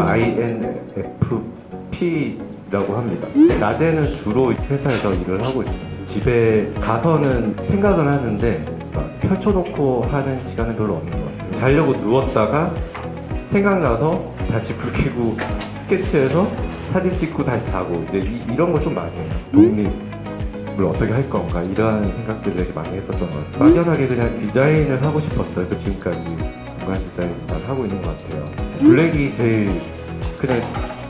INFP라고 합니다. 낮에는 주로 회사에서 일을 하고 있어요. 집에 가서는 생각을 하는데 막 펼쳐놓고 하는 시간은 별로 없는 것 같아요. 자려고 누웠다가 생각나서 다시 불 켜고 스케치해서 사진 찍고 다시 자고 이제 이, 런 걸 좀 많이 해요. 독립을 어떻게 할 건가 이런 생각들을 되게 많이 했었던 것 같아요. 막연하게 그냥 디자인을 하고 싶었어요. 그 지금까지 공간 디자인만 하고 있는 것 같아요. 블랙이 제일 그냥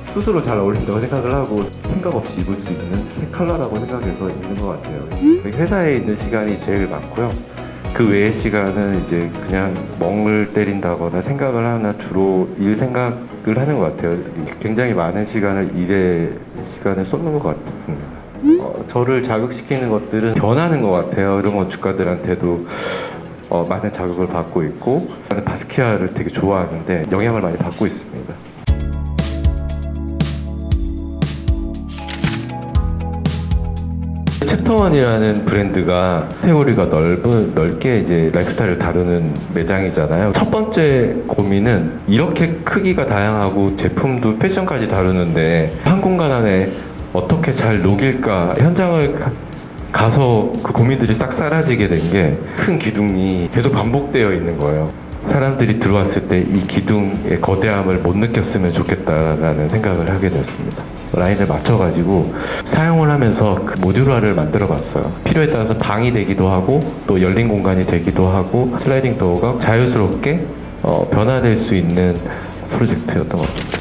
스스로 잘 어울린다고 생각을 하고 생각 없이 입을 수 있는 새 컬러라고 생각해서 입는 것 같아요. 회사에 있는 시간이 제일 많고요. 그 외의 시간은 이제 그냥 멍을 때린다거나 생각을 하나 주로 일 생각을 하는 것 같아요. 굉장히 많은 시간을 일에 시간을 쏟는 것 같습니다. 어, 저를 자극시키는 것들은 변하는 것 같아요. 이런 건축가들한테도 어, 많은 자극을 받고 있고 저는 바스키아를 되게 좋아하는데 영향을 많이 받고 있습니다. 챕터원이라는 브랜드가 세월이가 넓은 넓게 이제 라이프스타일을 다루는 매장이잖아요. 첫 번째 고민은 이렇게 크기가 다양하고 제품도 패션까지 다루는데 한 공간 안에 어떻게 잘 녹일까 현장을 가- 가서 그 고민들이 싹 사라지게 된 게 큰 기둥이 계속 반복되어 있는 거예요. 사람들이 들어왔을 때 이 기둥의 거대함을 못 느꼈으면 좋겠다라는 생각을 하게 됐습니다. 라인을 맞춰가지고 사용을 하면서 그 모듈화를 만들어 봤어요. 필요에 따라서 방이 되기도 하고 또 열린 공간이 되기도 하고 슬라이딩 도어가 자유스럽게 어, 변화될 수 있는 프로젝트였던 것 같습니다.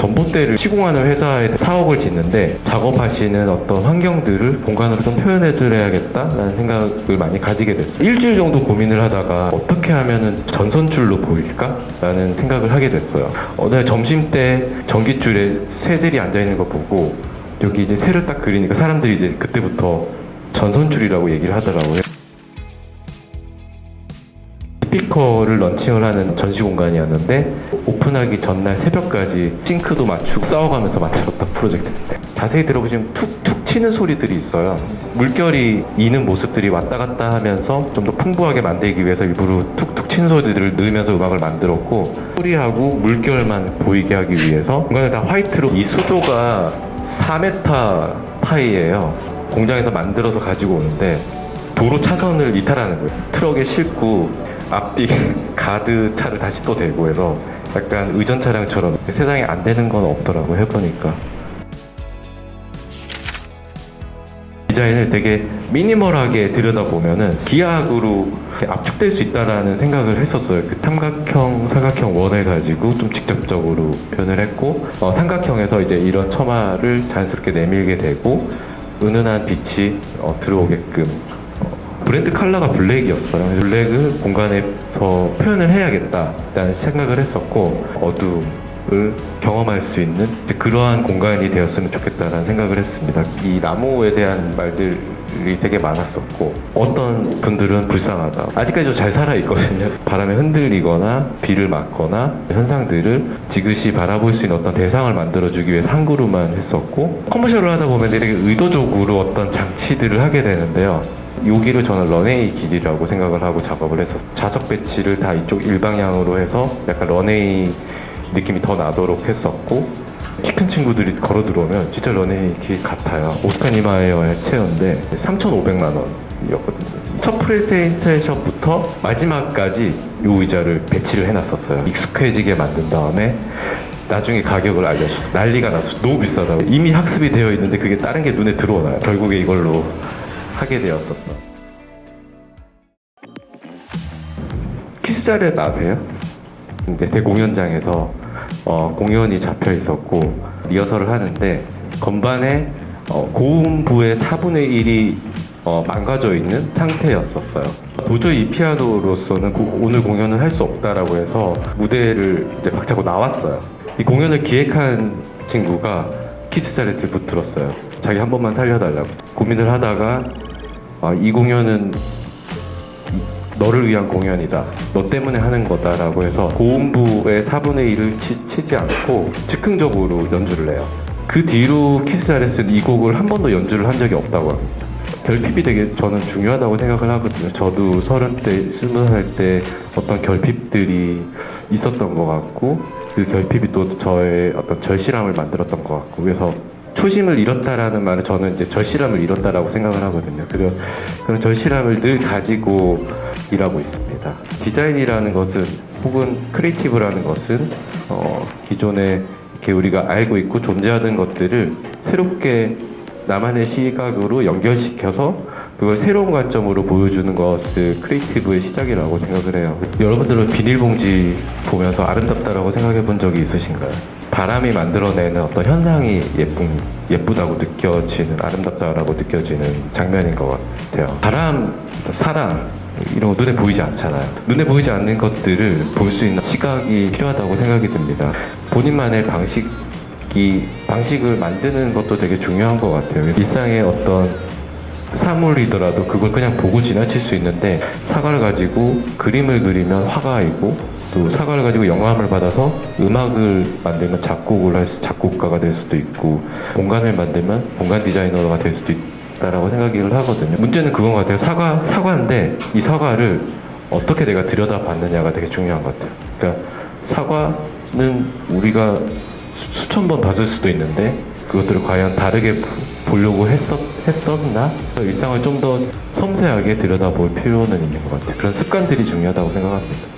전봇대를 시공하는 회사에 사업을 짓는데 작업하시는 어떤 환경들을 공간으로 좀 표현해 드려야겠다라는 생각을 많이 가지게 됐어요. 일주일 정도 고민을 하다가 어떻게 하면은 전선줄로 보일까라는 생각을 하게 됐어요. 어느 날 점심 때 전기줄에 새들이 앉아 있는 거 보고 여기 이제 새를 딱 그리니까 사람들이 이제 그때부터 전선줄이라고 얘기를 하더라고요. 스피커를 런칭을 하는 전시 공간이었는데 오픈하기 전날 새벽까지 싱크도 맞추고 싸워가면서 만들었던 프로젝트인데 자세히 들어보시면 툭툭 치는 소리들이 있어요. 물결이 이는 모습들이 왔다 갔다 하면서 좀 더 풍부하게 만들기 위해서 일부러 툭툭 치는 소리들을 넣으면서 음악을 만들었고 소리하고 물결만 보이게 하기 위해서 공간을 다 화이트로 이 수도가 4m 파이예요. 공장에서 만들어서 가지고 오는데 도로 차선을 이탈하는 거예요. 트럭에 싣고 앞뒤 가드 차를 다시 또 대고 해서 약간 의전 차량처럼 세상에 안 되는 건 없더라고 해보니까 디자인을 되게 미니멀하게 들여다보면은 기하학으로 압축될 수 있다라는 생각을 했었어요. 그 삼각형, 사각형 원을 가지고 좀 직접적으로 표현을 했고 어, 삼각형에서 이제 이런 처마를 자연스럽게 내밀게 되고 은은한 빛이 어, 들어오게끔 어, 브랜드 컬러가 블랙이었어요. 블랙을 공간에서 표현을 해야겠다라는 생각을 했었고 어둠을 경험할 수 있는 그러한 공간이 되었으면 좋겠다라는 생각을 했습니다. 이 나무에 대한 말들 이 되게 많았었고 어떤 분들은 불쌍하다. 아직까지도 잘 살아 있거든요. 바람에 흔들리거나 비를 맞거나 현상들을 지그시 바라볼 수 있는 어떤 대상을 만들어주기 한 그루만 했었고 커머셜을 하다 보면 되게 의도적으로 어떤 장치들을 하게 되는데요. 여기를 저는 런웨이 길이라고 생각을 하고 작업을 해서 자석 배치를 다 이쪽 일방향으로 해서 약간 런웨이 느낌이 더 나도록 했었고 키 큰 친구들이 걸어 들어오면 진짜 런웨이 길 같아요. 오스카 니마에어의 체어인데 3,500만 원이었거든요. 첫 프레젠테이션부터 마지막까지 이 의자를 배치를 해놨었어요. 익숙해지게 만든 다음에 나중에 가격을 알려줘. 난리가 났어. 너무 비싸다고. 이미 학습이 되어 있는데 그게 다른 게 눈에 들어오나요? 결국에 이걸로 하게 되었었던. 키스 자리에 나세요? 근데 대공연장에서 어, 공연이 잡혀 있었고 리허설을 하는데 건반에 어, 고음부의 4분의 1이 어, 망가져 있는 상태였었어요. 도저히 이 피아노로서는 고- 오늘 공연을 할 수 없다라고 해서 무대를 이제 박차고 나왔어요. 이 공연을 기획한 친구가 키스 자릿을 붙들었어요. 자기 한 번만 살려달라고 고민을 하다가 아, 이 공연은 너를 위한 공연이다. 너 때문에 하는 거다라고 해서 고음부의 4분의 1을 치, 지 않고 즉흥적으로 연주를 해요. 그 뒤로 키스 자레스는 이 곡을 한 번도 연주를 한 적이 없다고 합니다. 결핍이 되게 저는 중요하다고 생각을 하거든요. 저도 서른 때, 스무 살 때 어떤 결핍들이 있었던 것 같고 그 결핍이 또 저의 어떤 절실함을 만들었던 것 같고 그래서 초심을 잃었다라는 말은 저는 이제 절실함을 잃었다라고 생각을 하거든요. 그래서 그런 절실함을 늘 가지고 일하고 있습니다. 디자인이라는 것은 혹은 크리에이티브라는 것은 어, 기존에 이렇게 우리가 알고 있고 존재하는 것들을 새롭게 나만의 시각으로 연결시켜서 그걸 새로운 관점으로 보여주는 것을 크리에이티브의 시작이라고 생각을 해요. 여러분들은 비닐봉지 보면서 아름답다라고 생각해 본 적이 있으신가요? 바람이 만들어내는 어떤 현상이 예쁜, 예쁘다고 느껴지는, 아름답다라고 느껴지는 장면인 것 같아요. 바람, 사랑, 이런 거 눈에 보이지 않잖아요. 눈에 보이지 않는 것들을 볼 수 있는 시각이 필요하다고 생각이 듭니다. 본인만의 방식 이, 방식을 만드는 것도 되게 중요한 것 같아요. 일상의 어떤 사물이더라도 그걸 그냥 보고 지나칠 수 있는데 사과를 가지고 그림을 그리면 화가이고 또 사과를 가지고 영감을 받아서 음악을 만들면 작곡을 할 수, 작곡가가 될 수도 있고 공간을 만들면 공간 디자이너가 될 수도 있다라고 생각을 하거든요. 문제는 그건 것 같아요. 사과 사과인데 이 사과를 어떻게 내가 들여다봤느냐가 되게 중요한 것 같아요. 그러니까 사과는 우리가 수- 수천 번 봤을 수도 있는데 그것들을 과연 다르게 보- 보려고 했었, 했었나? 일상을 좀 더 섬세하게 들여다볼 필요는 있는 것 같아요. 그런 습관들이 중요하다고 생각합니다.